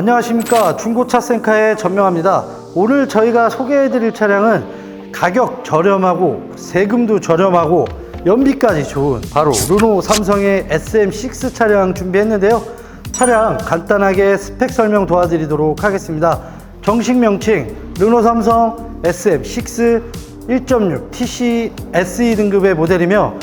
안녕하십니까. 중고차 센카의 전명합니다. 오늘 저희가 소개해 드릴 차량은 가격 저렴하고 세금도 저렴하고 연비까지 좋은 바로 르노 삼성의 SM6 차량 준비했는데요. 차량 간단하게 스펙 설명 도와드리도록 하겠습니다. 정식 명칭 르노 삼성 SM6 1.6 TC SE 등급의 모델이며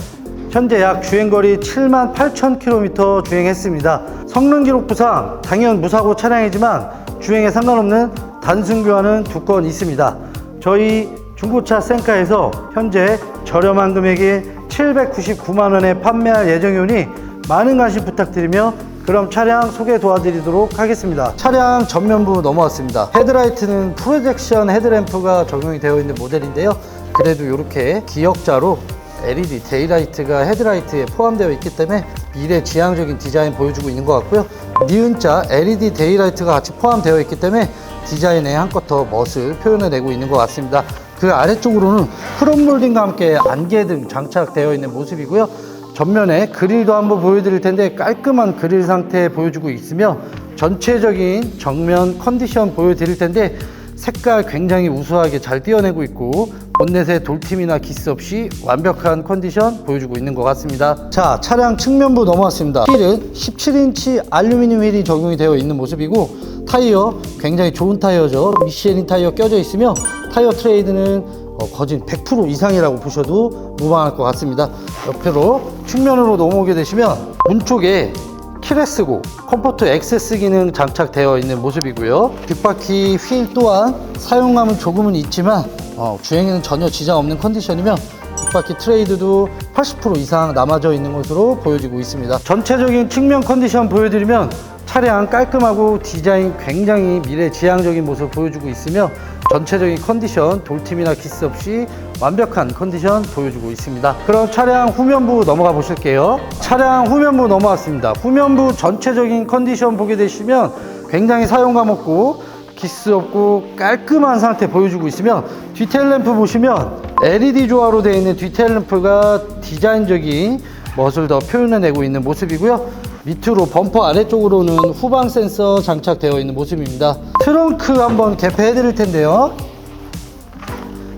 현재 약 주행거리 7만 8천 킬로미터 주행했습니다. 성능 기록부상 당연 무사고 차량이지만 주행에 상관없는 단순 교환은 두 건 있습니다. 저희 중고차 센카에서 현재 저렴한 금액인 799만 원에 판매할 예정이오니 많은 관심 부탁드리며 그럼 차량 소개 도와드리도록 하겠습니다. 차량 전면부 넘어왔습니다. 헤드라이트는 프로젝션 헤드램프가 적용이 되어 있는 모델인데요. 그래도 이렇게 기역자로 LED 데이라이트가 헤드라이트에 포함되어 있기 때문에 미래 지향적인 디자인 보여주고 있는 것 같고요. 니은자 LED 데이라이트가 같이 포함되어 있기 때문에 디자인에 한껏 더 멋을 표현해내고 있는 것 같습니다. 그 아래쪽으로는 크롬 몰딩과 함께 안개 등 장착되어 있는 모습이고요. 전면에 그릴도 한번 보여드릴 텐데 깔끔한 그릴 상태 보여주고 있으며 전체적인 정면 컨디션 보여드릴 텐데 색깔 굉장히 우수하게 잘 띄어내고 있고 본넷에 돌팀이나 기스 없이 완벽한 컨디션 보여주고 있는 것 같습니다. 자 차량 측면부 넘어왔습니다. 휠은 17인치 알루미늄 휠이 적용이 되어 있는 모습이고 타이어 굉장히 좋은 타이어죠. 미쉐린 타이어 껴져 있으며 타이어 트레이드는 어, 거진 100% 이상이라고 보셔도 무방할 것 같습니다. 옆으로 측면으로 넘어오게 되시면 문 쪽에 키레스고 컴포트 액세스 기능 장착되어 있는 모습이고요. 뒷바퀴 휠 또한 사용감은 조금은 있지만 어, 주행에는 전혀 지장 없는 컨디션이며 뒷바퀴 트레이드도 80% 이상 남아져 있는 것으로 보여지고 있습니다. 전체적인 측면 컨디션 보여드리면 차량 깔끔하고 디자인 굉장히 미래지향적인 모습을 보여주고 있으며 전체적인 컨디션 돌팀이나 기스 없이 완벽한 컨디션 보여주고 있습니다. 그럼 차량 후면부 넘어가 보실게요. 차량 후면부 넘어왔습니다. 후면부 전체적인 컨디션 보게 되시면 굉장히 사용감 없고 기스 없고 깔끔한 상태 보여주고 있으며 뒤테일 램프 보시면 LED 조화로 되어 있는 뒤테일 램프가 디자인적인 멋을 더 표현해내고 있는 모습이고요. 밑으로 범퍼 아래쪽으로는 후방 센서 장착되어 있는 모습입니다. 트렁크 한번 개폐해 드릴 텐데요.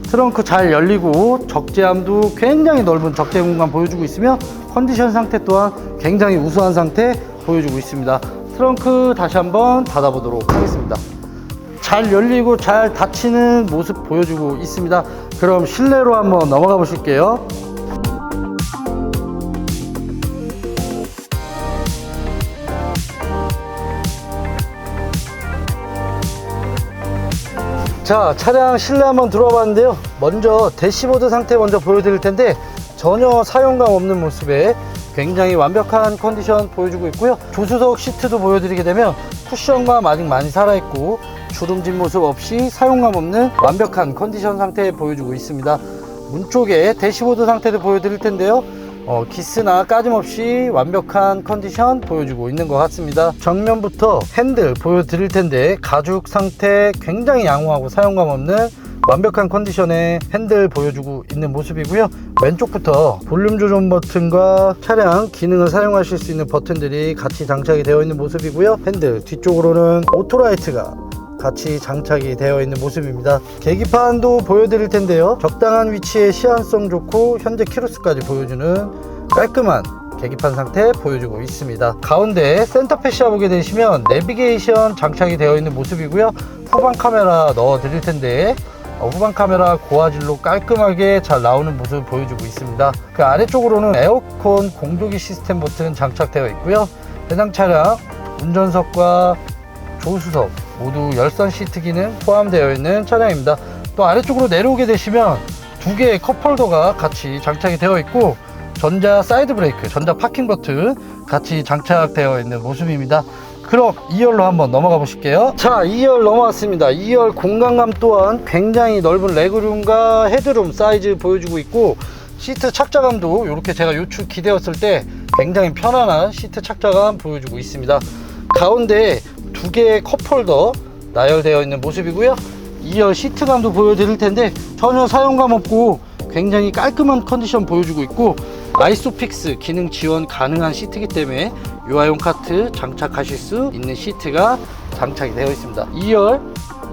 트렁크 잘 열리고 적재함도 굉장히 넓은 적재 공간 보여주고 있으며 컨디션 상태 또한 굉장히 우수한 상태 보여주고 있습니다. 트렁크 다시 한번 닫아보도록 하겠습니다 잘 열리고 잘 닫히는 모습 보여주고 있습니다. 그럼 실내로 한번 넘어가 보실게요. 자 차량 실내 한번 들어와 봤는데요. 먼저 대시보드 상태 먼저 보여드릴 텐데 전혀 사용감 없는 모습에 굉장히 완벽한 컨디션 보여주고 있고요. 조수석 시트도 보여드리게 되면 쿠션감 아직 많이 살아있고 주름진 모습 없이 사용감 없는 완벽한 컨디션 상태 보여주고 있습니다. 문 쪽에 대시보드 상태도 보여드릴 텐데요. 어, 기스나 까짐없이 완벽한 컨디션 보여주고 있는 것 같습니다. 정면부터 핸들 보여드릴 텐데 가죽 상태 굉장히 양호하고 사용감 없는 완벽한 컨디션의 핸들 보여주고 있는 모습이고요. 왼쪽부터 볼륨 조절 버튼과 차량 기능을 사용하실 수 있는 버튼들이 같이 장착이 되어 있는 모습이고요. 핸들 뒤쪽으로는 오토라이트가 같이 장착이 되어 있는 모습입니다. 계기판도 보여드릴 텐데요. 적당한 위치에 시안성 좋고 현재 키로수까지 보여주는 깔끔한 계기판 상태 보여주고 있습니다. 가운데 센터 패시아 보게 되시면 내비게이션 장착이 되어 있는 모습이고요. 후방 카메라 넣어 드릴 텐데 어, 후방 카메라 고화질로 깔끔하게 잘 나오는 모습을 보여주고 있습니다. 그 아래쪽으로는 에어컨 공조기 시스템 버튼 장착되어 있고요. 해당 차량 운전석과 조수석 모두 열선 시트 기능 포함되어 있는 차량입니다. 또 아래쪽으로 내려오게 되시면 두 개의 컵홀더가 같이 장착이 되어 있고 전자 사이드 브레이크, 전자 파킹 버튼 같이 장착되어 있는 모습입니다. 그럼 2열로 한번 넘어가 보실게요. 자, 2열 넘어왔습니다. 2열 공간감 또한 굉장히 넓은 레그룸과 헤드룸 사이즈 보여주고 있고 시트 착자감도 이렇게 제가 요축 기대었을 때 굉장히 편안한 시트 착자감 보여주고 있습니다. 가운데 두 개의 컵홀더 나열되어 있는 모습이고요. 2열 시트감도 보여드릴 텐데 전혀 사용감 없고 굉장히 깔끔한 컨디션 보여주고 있고 아이소픽스 기능 지원 가능한 시트이기 때문에 유아용 카트 장착하실 수 있는 시트가 장착이 되어 있습니다. 2열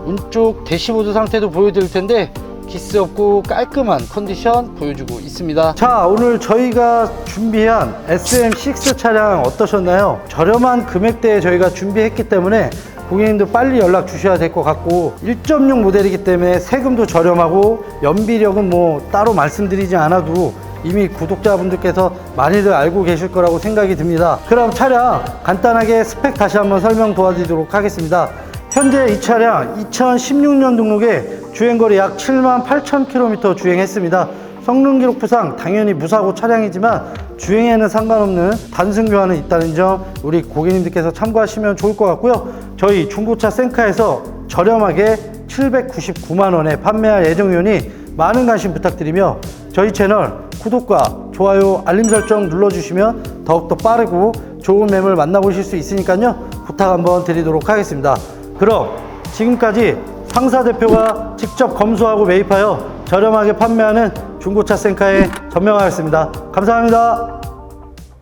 운쪽 대시보드 상태도 보여드릴 텐데 기스 없고 깔끔한 컨디션 보여주고 있습니다. 자 오늘 저희가 준비한 SM6 차량 어떠셨나요? 저렴한 금액대에 저희가 준비했기 때문에 고객님도 빨리 연락 주셔야 될 것 같고 1.6 모델이기 때문에 세금도 저렴하고 연비력은 뭐 따로 말씀드리지 않아도 이미 구독자분들께서 많이들 알고 계실 거라고 생각이 듭니다. 그럼 차량 간단하게 스펙 다시 한번 설명 도와드리도록 하겠습니다. 현재 이 차량 2016년 등록에 주행거리 약 7만 8천 킬로미터 주행했습니다. 성능 기록부상 당연히 무사고 차량이지만 주행에는 상관없는 단순 교환은 있다는 점 우리 고객님들께서 참고하시면 좋을 것 같고요. 저희 중고차 센카에서 저렴하게 799만 원에 판매할 예정이오니 많은 관심 부탁드리며 저희 채널 구독과 좋아요 알림 설정 눌러주시면 더욱더 빠르고 좋은 매물 만나보실 수 있으니까요 부탁 한번 드리도록 하겠습니다. 그럼 지금까지 상사 대표가 직접 검수하고 매입하여 저렴하게 판매하는 중고차 센카에 전명하였습니다. 감사합니다.